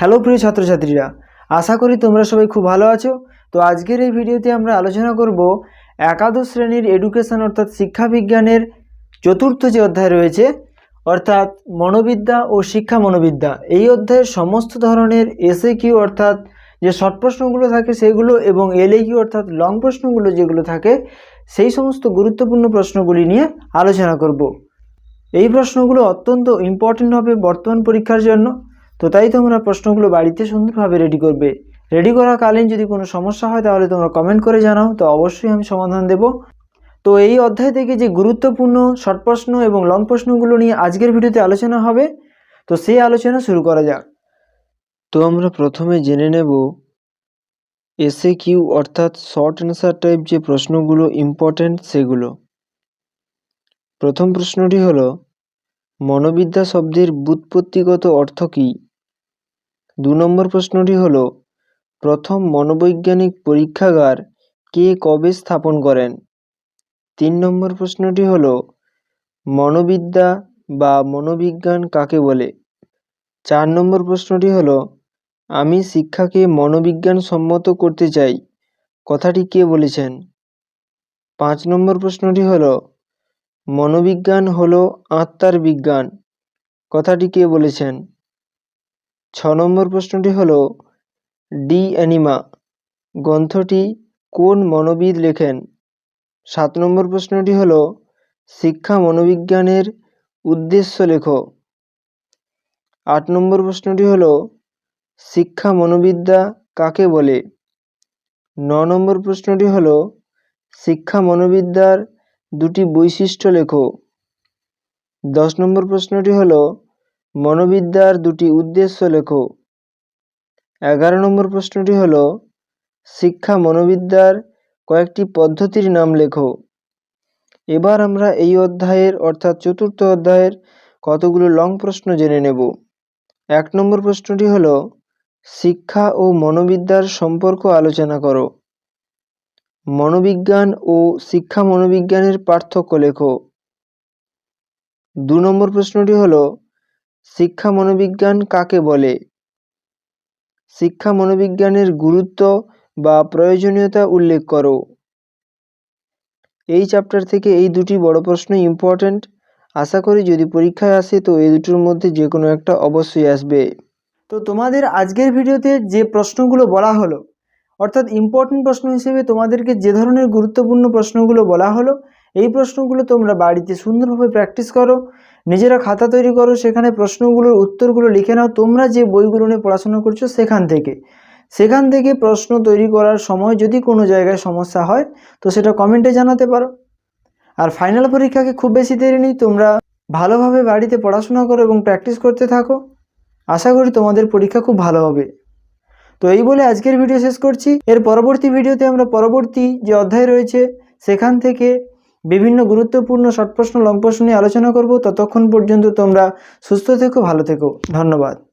Hello প্রিয় ছাত্রছাত্রীরা। আশা করি তোমরা সবাই খুব ভালো আছো। তো আজকের এই ভিডিওতে আমরা আলোচনা করব একাদশ শ্রেণির এডুকেশন অর্থাৎ শিক্ষা বিজ্ঞানের চতুর্থ যে অধ্যায় রয়েছে, অর্থাৎ মনোবিদ্যা ও শিক্ষা মনোবিদ্যা। এই অধ্যায়ের সমস্ত ধরনের এসএ কিউ অর্থাৎ যে শর্ট প্রশ্নগুলো থাকে সেগুলো এবং এলএ কিউ অর্থাৎ লং প্রশ্নগুলো যেগুলো থাকে, সেই সমস্ত গুরুত্বপূর্ণ প্রশ্নগুলি নিয়ে আলোচনা করব। এই প্রশ্নগুলো অত্যন্ত ইম্পর্টেন্ট হবে বর্তমান পরীক্ষার জন্য। তো তাই তোমরা প্রশ্নগুলো বাড়িতে সুন্দরভাবে রেডি করবে। রেডি করাকালীন যদি কোনো সমস্যা হয় তাহলে তোমরা কমেন্ট করে জানাও, তো অবশ্যই আমি সমাধান দেব। তো এই অধ্যায় থেকে যে গুরুত্বপূর্ণ শর্ট প্রশ্ন এবং লং প্রশ্নগুলো নিয়ে আজকের ভিডিওতে আলোচনা হবে, তো সেই আলোচনা শুরু করা যাক। তো আমরা প্রথমে জেনে নেব এসএ কিউ অর্থাৎ শর্ট অ্যান্সার টাইপ যে প্রশ্নগুলো ইম্পর্ট্যান্ট সেগুলো। প্রথম প্রশ্নটি হলো, মনোবিদ্যা শব্দের ব্যুৎপত্তিগত অর্থ কী? দু নম্বর প্রশ্নটি হল, প্রথম মনোবৈজ্ঞানিক পরীক্ষাগার কে কবে স্থাপন করেন? তিন নম্বর প্রশ্নটি হল, মনোবিদ্যা বা মনোবিজ্ঞান কাকে বলে? চার নম্বর প্রশ্নটি হল, আমি শিক্ষাকে মনোবিজ্ঞান সম্মত করতে চাই, কথাটি কে বলেছেন? পাঁচ নম্বর প্রশ্নটি হল, মনোবিজ্ঞান হল আত্মার বিজ্ঞান, কথাটি কে বলেছেন? ছ নম্বর প্রশ্নটি হল, ডি অ্যানিমা গ্রন্থটি কোন মনোবিদ লেখেন? সাত নম্বর প্রশ্নটি হল, শিক্ষা মনোবিজ্ঞানের উদ্দেশ্য লেখ। আট নম্বর প্রশ্নটি হল, শিক্ষা মনোবিদ্যা কাকে বলে? ন নম্বর প্রশ্নটি হল, শিক্ষা মনোবিদ্যার দুটি বৈশিষ্ট্য লেখো। দশ নম্বর প্রশ্নটি হল মনোবিদ্যার দুটি উদ্দেশ্য লেখো। এগারো নম্বর প্রশ্নটি হল, শিক্ষা মনোবিদ্যার কয়েকটি পদ্ধতির নাম লেখো। এবার আমরা এই অধ্যায়ের, অর্থাৎ চতুর্থ অধ্যায়ের কতগুলো লং প্রশ্ন জেনে নেব। এক নম্বর প্রশ্নটি হল, শিক্ষা ও মনোবিদ্যার সম্পর্ক আলোচনা করো। মনোবিজ্ঞান ও শিক্ষা মনোবিজ্ঞানের পার্থক্য লেখো। দু নম্বর প্রশ্নটি হল শিক্ষা মনোবিজ্ঞান কাকে বলে? শিক্ষা মনোবিজ্ঞানের গুরুত্ব বা প্রয়োজনীয়তা উল্লেখ করো। এই চ্যাপ্টার থেকে এই দুটি বড় প্রশ্ন ইম্পর্ট্যান্ট আশা করি যদি পরীক্ষায় আসে তো এই দুটোর মধ্যে যে কোনো একটা অবশ্যই আসবে। তো তোমাদের আজকের ভিডিওতে যে প্রশ্নগুলো বলা হলো, অর্থাৎ ইম্পর্টেন্ট প্রশ্ন হিসেবে তোমাদেরকে যে ধরনের গুরুত্বপূর্ণ প্রশ্নগুলো বলা হলো, এই প্রশ্নগুলো তোমরা বাড়িতে সুন্দরভাবে প্র্যাকটিস করো। নিজেরা খাতা তৈরি করো, সেখানে প্রশ্নগুলোর উত্তরগুলো লিখে নাও, তোমরা যে বইগুলো নিয়ে পড়াশোনা করছ সেখান থেকে। সেখান থেকে প্রশ্ন তৈরি করার সময় যদি কোনো জায়গায় সমস্যা হয়, তো সেটা কমেন্টে জানাতে পারো। আর ফাইনাল পরীক্ষাকে খুব বেশি দেরি নেই, তোমরা ভালোভাবে বাড়িতে পড়াশোনা করো এবং প্র্যাকটিস করতে থাকো। আশা করি তোমাদের পরীক্ষা খুব ভালো হবে। তো এই বলে আজকের ভিডিও শেষ করছি। এর পরবর্তী ভিডিওতে আমরা পরবর্তী যে অধ্যায় রয়েছে, সেখান থেকে বিভিন্ন গুরুত্বপূর্ণ শর্ট প্রশ্ন লং প্রশ্ন নিয়ে আলোচনা করব। ততক্ষণ পর্যন্ত তোমরা সুস্থ থেকো, ভালো থেকো। ধন্যবাদ।